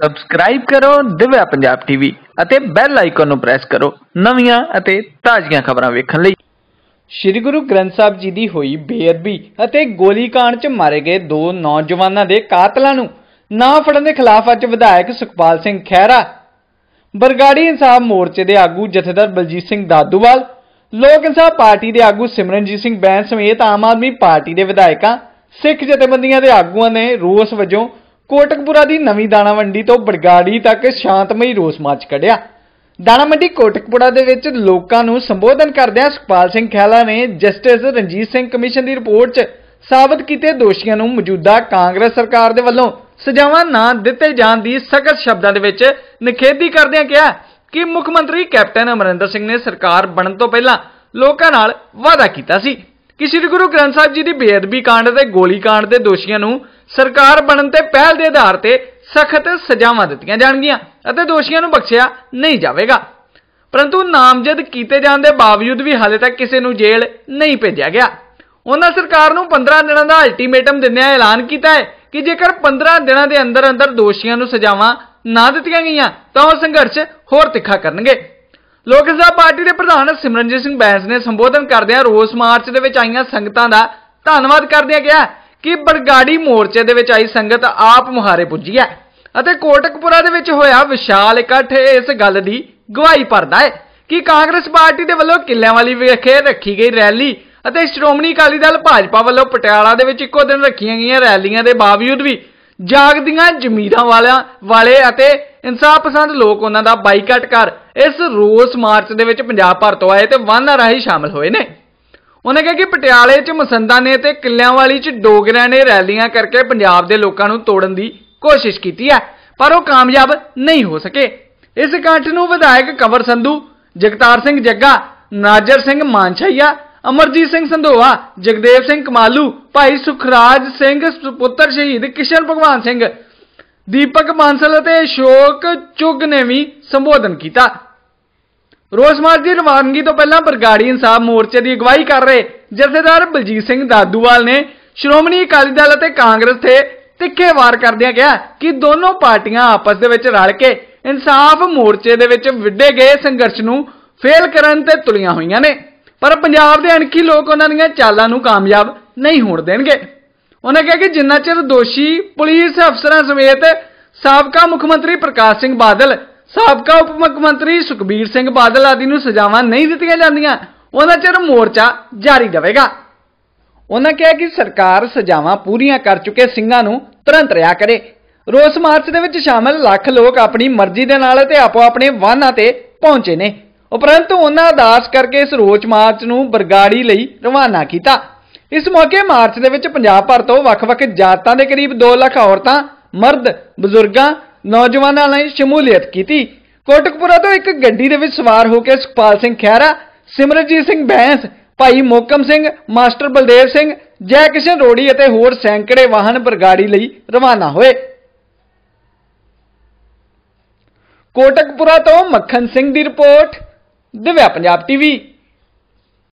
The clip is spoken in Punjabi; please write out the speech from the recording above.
ਸਬਸਕ੍ਰਾਈਬ ਕਰੋ, ਦਿਵਿਆ ਪੰਜਾਬ ਟੀਵੀ ਅਤੇ ਬੈਲ ਆਈਕਨ ਨੂੰ ਪ੍ਰੈਸ ਕਰੋ ਨਵੀਆਂ ਅਤੇ ਤਾਜ਼ੀਆਂ ਖਬਰਾਂ ਵੇਖਣ ਲਈ। ਸ਼੍ਰੀ ਗੁਰੂ ਗ੍ਰੰਥ ਸਾਹਿਬ ਜੀ ਦੀ ਹੋਈ ਬੇਅਦਬੀ ਅਤੇ ਗੋਲੀकांड 'ਚ ਮਾਰੇ ਗਏ ਦੋ ਨੌਜਵਾਨਾਂ ਦੇ ਕਾਤਲਾਂ ਨੂੰ ਨਾ ਫੜਨ ਦੇ ਖਿਲਾਫ ਅੱਜ ਵਿਧਾਇਕ ਸੁਖਪਾਲ ਸਿੰਘ ਖਹਿਰਾ, ਬਰਗਾੜੀ ਇਨਸਾਫ ਮੋਰਚੇ ਦੇ ਆਗੂ ਜਥੇਦਾਰ ਬਲਜੀਤ ਸਿੰਘ ਦਾਦੂਵਾਲ, ਲੋਕ ਇਨਸਾਫ ਪਾਰਟੀ ਦੇ ਆਗੂ ਸਿਮਰਨਜੀਤ ਸਿੰਘ ਬੈਂਸ ਸਮੇਤ ਆਮ ਆਦਮੀ ਪਾਰਟੀ ਦੇ ਵਿਧਾਇਕਾਂ, ਸਿੱਖ ਜਥੇਬੰਦੀਆਂ ਦੇ ਆਗੂਆਂ ਨੇ ਰੋਸ ਵਜੋਂ ਕੋਟਕਪੁਰਾ ਦੀ ਨਵੀਂ ਦਾਣਾ ਮੰਡੀ ਤੋਂ ਬਰਗਾੜੀ ਤੱਕ ਸ਼ਾਂਤਮਈ ਰੋਸ ਮਾਰਚ ਕੱਢਿਆ। ਦਾਣਾ ਮੰਡੀ ਕੋਟਕਪੁਰਾ ਦੇ ਵਿੱਚ ਲੋਕਾਂ ਨੂੰ ਸੰਬੋਧਨ ਕਰਦਿਆਂ ਸੁਖਪਾਲ ਸਿੰਘ ਖਹਿਲਾ ਨੇ ਜਸਟਿਸ ਰਣਜੀਤ ਸਿੰਘ ਕਮਿਸ਼ਨ ਦੀ ਰਿਪੋਰਟ 'ਚ ਸਾਬਤ ਕੀਤੇ ਦੋਸ਼ੀਆਂ ਨੂੰ ਮੌਜੂਦਾ ਕਾਂਗਰਸ ਸਰਕਾਰ ਦੇ ਵੱਲੋਂ ਸਜ਼ਾਵਾਂ ਨਾ ਦਿੱਤੇ ਜਾਣ ਦੀ ਸਖਤ ਸ਼ਬਦਾਂ ਦੇ ਵਿੱਚ ਨਿਖੇਧੀ ਕਰਦਿਆਂ ਕਿਹਾ ਕਿ ਮੁੱਖ ਮੰਤਰੀ ਕੈਪਟਨ ਅਮਰਿੰਦਰ ਸਿੰਘ ਨੇ ਸਰਕਾਰ ਬਣਨ ਤੋਂ ਪਹਿਲਾਂ ਲੋਕਾਂ ਨਾਲ ਵਾਅਦਾ ਕੀਤਾ ਸੀ। ਕਿ ਸ੍ਰੀ ਗੁਰੂ ਗ੍ਰੰਥ ਸਾਹਿਬ ਜੀ ਦੀ ਬੇਅਦਬੀ ਕਾਂਡ ਤੇ ਗੋਲੀ ਕਾਂਡ ਦੇ ਦੋਸ਼ੀਆਂ ਨੂੰ ਸਰਕਾਰ ਬਣਨ ਤੇ ਪਹਿਲ ਦੇ ਆਧਾਰ ਤੇ ਸਖਤ ਸਜ਼ਾਵਾਂ ਦਿੱਤੀਆਂ ਜਾਣਗੀਆਂ ਅਤੇ ਦੋਸ਼ੀਆਂ ਨੂੰ ਬਖਸ਼ਿਆ ਨਹੀਂ ਜਾਵੇਗਾ। ਪਰੰਤੂ ਨਾਮਜ਼ਦ ਕੀਤੇ ਜਾਣ ਦੇ ਬਾਵਜੂਦ ਵੀ ਹਾਲੇ ਤੱਕ ਕਿਸੇ ਨੂੰ ਜੇਲ੍ਹ ਨਹੀਂ ਭੇਜਿਆ ਗਿਆ। ਉਹਨਾਂ ਸਰਕਾਰ ਨੂੰ 15 ਦਿਨਾਂ ਦਾ ਅਲਟੀਮੇਟਮ ਦਿੰਦਿਆਂ ਐਲਾਨ ਕੀਤਾ ਹੈ ਕਿ ਜੇਕਰ 15 ਦਿਨਾਂ ਦੇ ਅੰਦਰ ਅੰਦਰ ਦੋਸ਼ੀਆਂ ਨੂੰ ਸਜ਼ਾਵਾਂ ਨਾ ਦਿੱਤੀਆਂ ਗਈਆਂ ਤਾਂ ਉਹ ਸੰਘਰਸ਼ ਹੋਰ ਤਿੱਖਾ ਕਰਨਗੇ। ਲੋਕ ਸਭਾ ਪਾਰਟੀ ਦੇ ਪ੍ਰਧਾਨ ਸਿਮਰਨਜੀਤ ਸਿੰਘ ਬੈਂਸ ਨੇ ਸੰਬੋਧਨ ਕਰਦਿਆਂ ਰੋਸ ਮਾਰਚ ਦੇ ਵਿੱਚ ਆਈਆਂ ਸੰਗਤਾਂ ਦਾ ਧੰਨਵਾਦ ਕਰਦਿਆਂ ਕਿਹਾ ਕਿ ਬਰਗਾੜੀ ਮੋਰਚੇ ਦੇ ਵਿੱਚ ਆਈ ਸੰਗਤ ਆਪ ਮੁਹਾਰੇ ਪੁੱਜੀ ਹੈ ਅਤੇ ਕੋਟਕਪੁਰਾ ਦੇ ਵਿੱਚ ਹੋਇਆ ਵਿਸ਼ਾਲ ਇਕੱਠ, ਇਸ ਗੱਲ ਦੀ ਗਵਾਹੀ ਭਰਦਾ ਹੈ ਕਿ ਕਾਂਗਰਸ ਪਾਰਟੀ ਦੇ ਵੱਲੋਂ ਕਿੱਲਿਆਂ ਵਾਲੀ ਵਿਖੇ ਰੱਖੀ ਗਈ ਰੈਲੀ ਅਤੇ ਸ਼੍ਰੋਮਣੀ ਅਕਾਲੀ ਦਲ ਭਾਜਪਾ ਵੱਲੋਂ ਪਟਿਆਲਾ ਦੇ ਵਿੱਚ ਇੱਕੋ ਦਿਨ ਰੱਖੀਆਂ ਗਈਆਂ ਰੈਲੀਆਂ ਦੇ ਬਾਵਜੂਦ ਵੀ ਜਾਗਦੀਆਂ ਜ਼ਮੀਰਾਂ ਵਾਲਿਆਂ ਵਾਲੇ ਅਤੇ ਇਨਸਾਫ ਪਸੰਦ ਲੋਕ ਉਹਨਾਂ ਦਾ ਬਾਈਕਾਟ ਕਰ ਇਸ ਰੋਸ ਮਾਰਚ ਦੇ ਵਿੱਚ ਪੰਜਾਬ ਭਰ ਤੋਂ ਆਏ ਤੇ ਵਾਹਨਾਂ ਰਾਹੀਂ ਸ਼ਾਮਲ ਹੋਏ ਨੇ। ਉਹਨੇ ਕਿਹਾ ਕਿ ਪਟਿਆਲੇ 'ਚ ਮਸੰਦਾਂ ਨੇ ਤੇ ਕਿੱਲਿਆਂਵਾਲੀ 'ਚ ਡੋਗਰਿਆਂ ਨੇ ਰੈਲੀਆਂ ਕਰਕੇ ਪੰਜਾਬ ਦੇ ਲੋਕਾਂ ਨੂੰ ਤੋੜਨ ਦੀ ਕੋਸ਼ਿਸ਼ ਕੀਤੀ ਹੈ, ਪਰ ਉਹ ਕਾਮਯਾਬ ਨਹੀਂ ਹੋ ਸਕੇ। ਇਸ ਇਕੱਠ ਨੂੰ ਵਿਧਾਇਕ ਕੰਵਰ ਸੰਧੂ, ਜਗਤਾਰ ਸਿੰਘ ਜੱਗਾ, ਨਾਜਰ ਸਿੰਘ ਮਾਨਛਈਆ, ਅਮਰਜੀਤ ਸਿੰਘ ਸੰਧੋਆ, ਜਗਦੇਵ ਸਿੰਘ ਕਮਾਲੂ, ਭਾਈ ਸੁਖਰਾਜ ਸਿੰਘ ਪੁੱਤਰ ਸ਼ਹੀਦ ਕਿਸ਼ਨ ਭਗਵਾਨ ਸਿੰਘ, ਦੀਪਕ ਬਾਂਸਲ ਅਤੇ ਅਸ਼ੋਕ ਚੁੱਗ ਨੇ ਵੀ ਸੰਬੋਧਨ ਕੀਤਾ। ਰੋਸ ਮਾਰਚ ਦੀ ਰਵਾਨਗੀ ਤੋਂ ਪਹਿਲਾਂ ਬਰਗਾੜੀ ਇਨਸਾਫ ਮੋਰਚੇ ਦੀ ਅਗਵਾਈ ਕਰ ਰਹੇ ਜਥੇਦਾਰ ਬਲਜੀਤ ਸਿੰਘ ਦਾਦੂਵਾਲ ਨੇ ਸ਼੍ਰੋਮਣੀ ਅਕਾਲੀ ਦਲ ਅਤੇ ਕਾਂਗਰਸ ਤੇ ਤਿੱਖੇ ਵਾਰ ਕਰਦਿਆਂ ਕਿਹਾ ਕਿ ਦੋਨੋਂ ਪਾਰਟੀਆਂ ਆਪਸ ਦੇ ਵਿੱਚ ਰਲ ਕੇ ਇਨਸਾਫ ਮੋਰਚੇ ਦੇ ਵਿੱਚ ਵਿੱਢੇ ਗਏ ਸੰਘਰਸ਼ ਨੂੰ ਫੇਲ ਕਰਨ ਤੇ ਤੁਲੀਆਂ ਹੋਈਆਂ ਨੇ। ਪਰ ਪੰਜਾਬ ਦੇ ਅਣਖੀ ਲੋਕ ਉਹਨਾਂ ਦੀਆਂ ਚਾਲਾਂ ਨੂੰ ਕਾਮਯਾਬ ਨਹੀਂ ਹੋਣ ਦੇਣਗੇ। ਉਹਨਾਂ ਕਿਹਾ ਕਿ ਜਿੰਨਾ ਚਿਰ ਦੋਸ਼ੀ, ਪੁਲਿਸ ਅਫਸਰਾਂ ਸਮੇਤ ਸਾਬਕਾ ਮੁੱਖ ਮੰਤਰੀ ਪ੍ਰਕਾਸ਼ ਸਿੰਘ ਬਾਦਲ ਸਾਬਕਾ ਉਪ ਮੁੱਖ ਮੰਤਰੀ ਸੁਖਬੀਰ ਸਿੰਘ ਬਾਦਲ ਆਦਿ ਨੂੰ ਸਜ਼ਾਵਾਂ ਨਹੀਂ ਦਿੱਤੀਆਂ ਜਾਂਦੀਆਂ। ਉਹਨਾਂ ਚਿਰ ਮੋਰਚਾ ਜਾਰੀ ਰਹੇਗਾ। ਉਹਨਾਂ ਕਿਹਾ ਕਿ ਸਰਕਾਰ ਸਜ਼ਾਵਾਂ ਪੂਰੀਆਂ ਕਰ ਚੁੱਕੇ ਸਿੰਘਾਂ ਨੂੰ ਤੁਰੰਤ ਰਿਹਾ ਕਰੇ। ਰੋਸ ਮਾਰਚ ਦੇ ਵਿੱਚ ਸ਼ਾਮਲ ਲੱਖ ਲੋਕ ਆਪਣੀ ਮਰਜ਼ੀ ਦੇ ਨਾਲ ਤੇ ਆਪੋ ਆਪਣੇ ਵਾਹਨਾਂ ਤੇ ਪਹੁੰਚੇ ਨੇ। ਉਪਰੰਤ ਉਹਨਾਂ ਅਰਦਾਸ ਕਰਕੇ ਇਸ ਰੋਸ ਮਾਰਚ ਨੂੰ ਬਰਗਾੜੀ ਲਈ ਰਵਾਨਾ ਕੀਤਾ। ਇਸ ਮੌਕੇ ਮਾਰਚ ਦੇ ਵਿੱਚ ਪੰਜਾਬ ਭਰ ਤੋਂ ਵੱਖ-ਵੱਖ ਜਾਤਾਂ ਦੇ ਕਰੀਬ 2 ਲੱਖ ਔਰਤਾਂ, ਮਰਦ, ਬਜ਼ੁਰਗਾਂ ਨੌਜਵਾਨਾਂ ਲਈ ਸ਼ਮੂਲੀਅਤ ਕੀਤੀ। ਕੋਟਕਪੁਰਾ ਤੋਂ ਇੱਕ ਗੱਡੀ ਦੇ ਵਿੱਚ ਸਵਾਰ ਹੋ ਕੇ ਸੁਖਪਾਲ ਸਿੰਘ ਖਹਿਰਾ ਸਿਮਰਜੀਤ ਸਿੰਘ ਬੈਂਸ, ਭਾਈ ਮੋਕਮ ਸਿੰਘ, ਮਾਸਟਰ ਬਲਦੇਵ ਸਿੰਘ ਜੈ ਕਿਸ਼ਨ ਰੋੜੀ ਅਤੇ ਹੋਰ ਸੈਂਕੜੇ ਵਾਹਨ ਬਰਗਾੜੀ ਲਈ ਰਵਾਨਾ ਹੋਏ। ਕੋਟਕਪੁਰਾ ਤੋਂ ਮੱਖਣ ਸਿੰਘ ਦੀ ਰਿਪੋਰਟ, ਦਿਵਿਆ ਪੰਜਾਬ ਟੀਵੀ।